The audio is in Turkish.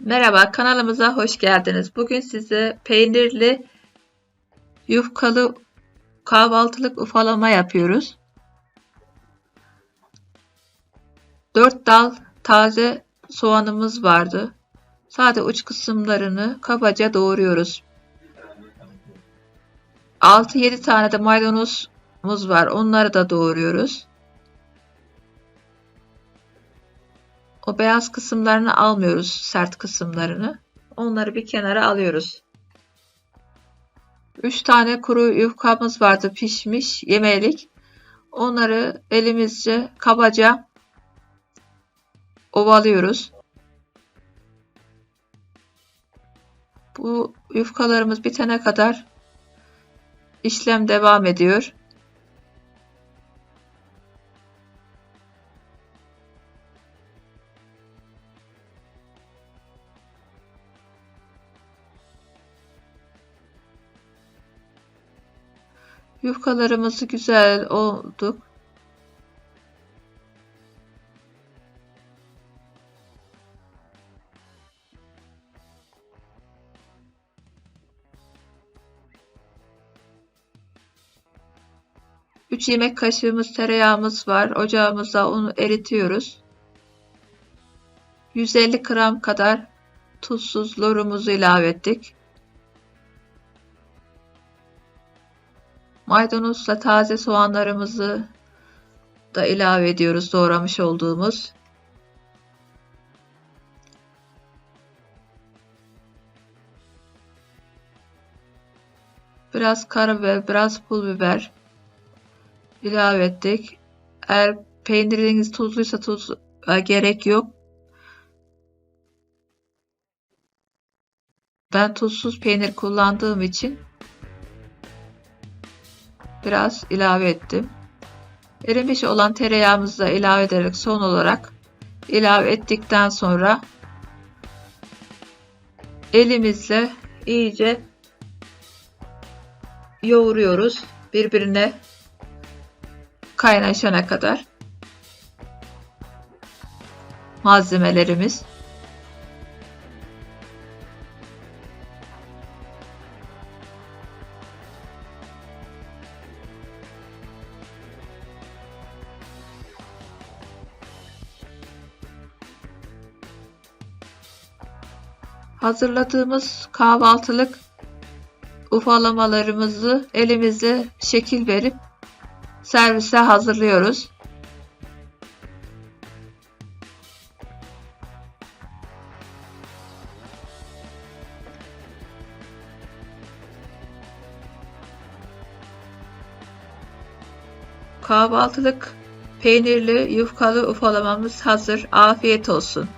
Merhaba, kanalımıza hoş geldiniz. Bugün size peynirli yufkalı kahvaltılık ufalama yapıyoruz. 4 dal taze soğanımız vardı. Sade uç kısımlarını kabaca doğruyoruz. 6-7 tane de maydanozumuz var. Onları da doğruyoruz. O beyaz kısımlarını almıyoruz, sert kısımlarını. Onları bir kenara alıyoruz. 3 tane kuru yufkamız vardı pişmiş yemelik. Onları elimizce kabaca ovalıyoruz. Bu yufkalarımız bitene kadar işlem devam ediyor. Yufkalarımızı güzel olduk. Üç yemek kaşığımız tereyağımız var. Ocağımıza onu eritiyoruz. 150 gram kadar tuzsuz lorumuzu ilave ettik. Maydanozla taze soğanlarımızı da ilave ediyoruz doğramış olduğumuz. Biraz karabiber, biraz pul biber ilave ettik. Eğer peyniriniz tuzluysa tuz e, gerek yok. Ben tuzsuz peynir kullandığım için biraz ilave ettim. Erimiş olan tereyağımızı da ilave ederek son olarak ilave ettikten sonra elimizle iyice yoğuruyoruz birbirine kaynaşana kadar malzemelerimiz Hazırladığımız kahvaltılık ufalamalarımızı elimizle şekil verip servise hazırlıyoruz. Kahvaltılık peynirli yufkalı ufalamamız hazır. Afiyet olsun.